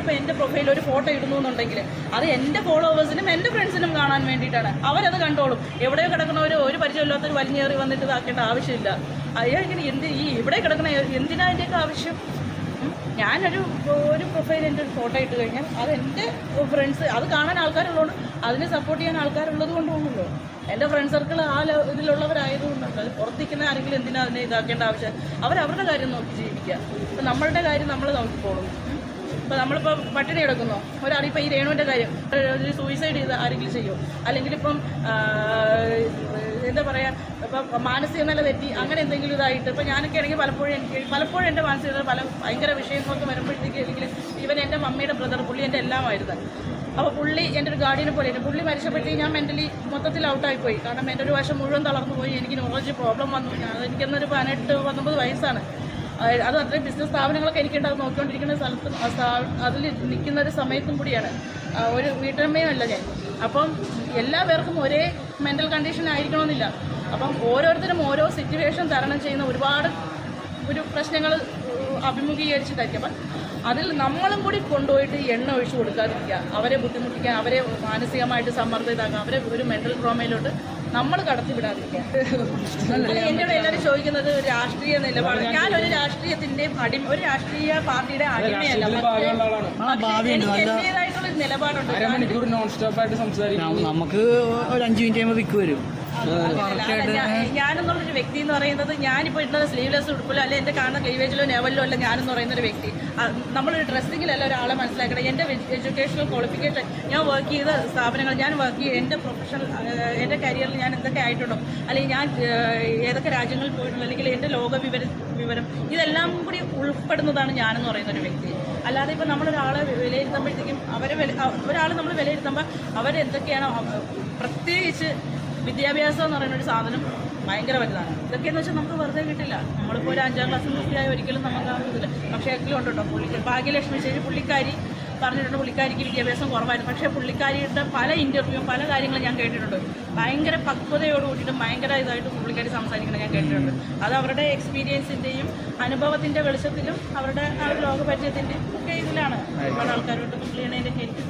ഞാനിപ്പോൾ എന്റെ പ്രൊഫൈലിൽ ഒരു ഫോട്ടോ ഇടുന്നു എന്നുണ്ടെങ്കിൽ അത് എന്റെ ഫോളോവേഴ്സിനും എന്റെ ഫ്രണ്ട്സിനും കാണാൻ വേണ്ടിയിട്ടാണ്. അവരത് കണ്ടോളും. എവിടെയോ കിടക്കുന്ന ഒരു ഒരു പരിചയമില്ലാത്തൊരു വലിഞ്ഞേറി വന്നിട്ട് ഇതാക്കേണ്ട ആവശ്യമില്ല. അയാൾക്ക് എന്ത് ഈ ഇവിടെ കിടക്കണ എന്തിനാ അതിന്റെയൊക്കെ ആവശ്യം. ഞാനൊരു ഒരു പ്രൊഫൈൽ എന്റെ ഒരു ഫോട്ടോ ഇട്ട് കഴിഞ്ഞാൽ അത് എന്റെ ഫ്രണ്ട്സ് അത് കാണാൻ ആൾക്കാരുള്ളതുകൊണ്ട് അതിനെ സപ്പോർട്ട് ചെയ്യാൻ ആൾക്കാരുള്ളത് കൊണ്ടുപോകുമല്ലോ എന്റെ ഫ്രണ്ട് സർക്കിൾ ആ ഇതിലുള്ളവരായതുകൊണ്ടുണ്ട് ഇതിലുള്ളവരായതുകൊണ്ടാണ്. അത് പുറത്തിരിക്കുന്ന ആരെങ്കിലും എന്തിനാ അതിനെ ഇതാക്കേണ്ട ആവശ്യം? അവരവരുടെ കാര്യം നോക്കി ജീവിക്കുക. അപ്പം നമ്മളുടെ കാര്യം നമ്മൾ നോക്കിക്കോളും. ഉം. നമ്മളിപ്പോ പട്ടിണി കിടക്കുന്നു. ഒരാളിപ്പോൾ ഈ രേണുവിന്റെ കാര്യം ഒരു സൂയിസൈഡ് ചെയ്ത് ആരെങ്കിലും ചെയ്യുമോ അല്ലെങ്കിൽ ഇപ്പം എന്താ പറയുക ഇപ്പം മാനസിക നില തെറ്റി അങ്ങനെ എന്തെങ്കിലും ഇതായിട്ട് ഇപ്പം ഞാനൊക്കെ ആണെങ്കിൽ പലപ്പോഴും എനിക്ക് പലപ്പോഴും എന്റെ മാനസിക നില പല ഭയങ്കര വിഷയങ്ങളൊക്കെ വരുമ്പോഴത്തേക്ക് അല്ലെങ്കിൽ ഇവൻ എന്റെ മമ്മിയുടെ ബ്രദർ പുള്ളി എന്റെ എല്ലാമായിരുന്നു അപ്പോൾ പുള്ളി എന്റെ ഒരു ഗാർഡിയനെ പോലെയായിരുന്നു. പുള്ളി മരിച്ചപ്പോഴത്തേക്ക് ഞാൻ മെന്റലി മൊത്തത്തിൽ ഔട്ടായി പോയി. കാരണം എന്റെ ഒരു വശം മുഴുവൻ തളർന്നു പോയി. എനിക്ക് ന്യൂറോളജി പ്രോബ്ലം വന്നു. ഞാൻ എനിക്കെന്നൊരു പതിനെട്ട് പത്തൊമ്പത് വയസ്സാണ്. അത് അത്രയും ബിസിനസ് സ്ഥാപനങ്ങളൊക്കെ എനിക്കുണ്ട് അത് നോക്കിക്കൊണ്ടിരിക്കുന്ന സ്ഥലത്തും അതിൽ നിൽക്കുന്ന ഒരു സമയത്തും കൂടിയാണ്. ഒരു വീട്ടമ്മയുമല്ല ഞാൻ. അപ്പം എല്ലാ പേർക്കും ഒരേ മെന്റൽ കണ്ടീഷൻ ആയിരിക്കണമെന്നില്ല. അപ്പം ഓരോരുത്തരും ഓരോ സിറ്റുവേഷൻ തരണം ചെയ്യുന്ന ഒരുപാട് ഒരു പ്രശ്നങ്ങൾ അഭിമുഖീകരിച്ചിട്ടായിരിക്കും. അപ്പം അതിൽ നമ്മളും കൂടി കൊണ്ടുപോയിട്ട് എണ്ണ ഒഴിച്ചു കൊടുക്കാതിരിക്കുക. അവരെ ബുദ്ധിമുട്ടിക്കാൻ അവരെ മാനസികമായിട്ട് സമ്മർദ്ദം ഇതാക്കുക അവരെ ഒരു മെന്റൽ ട്രോമയിലോട്ട് നമ്മൾ കടത്തിവിടാതിരിക്കുക എന്നോട് എല്ലാവരും ചോദിക്കുന്നത് ഒരു രാഷ്ട്രീയ നിലപാട്. ഞാനൊരു രാഷ്ട്രീയത്തിന്റെ അടിമ ഒരു രാഷ്ട്രീയ പാർട്ടിയുടെ അടിമയല്ല. എന്റേതായിട്ടുള്ള ഒരു നിലപാടുണ്ട്. അരമണിക്കൂർ നോൺ സ്റ്റോപ്പ് ആയിട്ട് സംസാരിക്കും നമുക്ക് ഒരു അഞ്ചു മിനിറ്റ് കഴിയുമ്പോൾ വിക്ക് വരും. ഞാൻ- ഞാനെന്നുള്ളൊരു വ്യക്തി എന്ന് പറയുന്നത് ഞാനിപ്പോൾ ഇടുന്ന സ്ലീവ്ലെസ് ഉടുപ്പിലോ അല്ലെ എന്റെ കാണുന്ന ക്ലീവേജിലോ ലെവലിലോ അല്ല ഞാനെന്ന് പറയുന്ന ഒരു വ്യക്തി നമ്മളൊരു ഡ്രസ്സിങ്ങിലല്ല ഒരാളെ മനസ്സിലാക്കണം. എന്റെ എഡ്യൂക്കേഷണൽ ക്വാളിഫിക്കേഷൻ ഞാൻ വർക്ക് ചെയ്ത സ്ഥാപനങ്ങൾ ഞാൻ വർക്ക് ചെയ്ത എന്റെ പ്രൊഫഷണൽ എന്റെ കരിയറിൽ ഞാൻ എന്തൊക്കെ ആയിട്ടുണ്ടോ അല്ലെങ്കിൽ ഞാൻ ഏതൊക്കെ രാജ്യങ്ങളിൽ പോയിട്ടുണ്ടോ അല്ലെങ്കിൽ എന്റെ ലോക വിവര വിവരം ഇതെല്ലാം കൂടി ഉൾപ്പെടുന്നതാണ് ഞാനെന്ന് പറയുന്ന ഒരു വ്യക്തി. അല്ലാതെ ഇപ്പോൾ നമ്മളൊരാളെ വിലയിരുത്തുമ്പോഴത്തേക്കും അവരെ ഒരാൾ നമ്മൾ വിലയിരുത്തുമ്പോൾ അവരെന്തൊക്കെയാണോ അവ- പ്രത്യേകിച്ച് വിദ്യാഭ്യാസം എന്ന് പറയുന്ന ഒരു സാധനം ഭയങ്കര വലുതാണ്. ഇതൊക്കെയെന്ന് വെച്ചാൽ നമുക്ക് വെറുതെ കിട്ടില്ല. നമ്മളിപ്പോൾ ഒരു അഞ്ചാം ക്ലാസ് കുട്ടിയായ ഒരിക്കലും നമുക്ക് ആ ഇതിൽ പക്ഷേ എങ്കിലും ഉണ്ട് കേട്ടോ. പുള്ളിക്ക് ഭാഗ്യലക്ഷ്മി ചേച്ചി പുള്ളിക്കാരി പറഞ്ഞിട്ടുണ്ട് പുള്ളിക്കാരിക്ക് വിദ്യാഭ്യാസം കുറവായിരുന്നു. പക്ഷേ പുള്ളിക്കാരിയുടെ പല ഇന്റർവ്യൂ പല കാര്യങ്ങളും ഞാൻ കേട്ടിട്ടുണ്ട്. ഭയങ്കര പക്വതയോട് കൂടിയിട്ട് ഭയങ്കര ഇതായിട്ട് പുള്ളിക്കാരി സംസാരിക്കണം ഞാൻ കേട്ടിട്ടുണ്ട്. അത് അവരുടെ എക്സ്പീരിയൻസിന്റെയും അനുഭവത്തിന്റെ വെളിച്ചത്തിലും അവരുടെ ആ ലോകപരിചയത്തിന്റെയും ഒക്കെ ഇതിലാണ്. ഒരുപാട് ആൾക്കാരോട്ട് പുള്ളിയാണതിന്റെ എനിക്ക്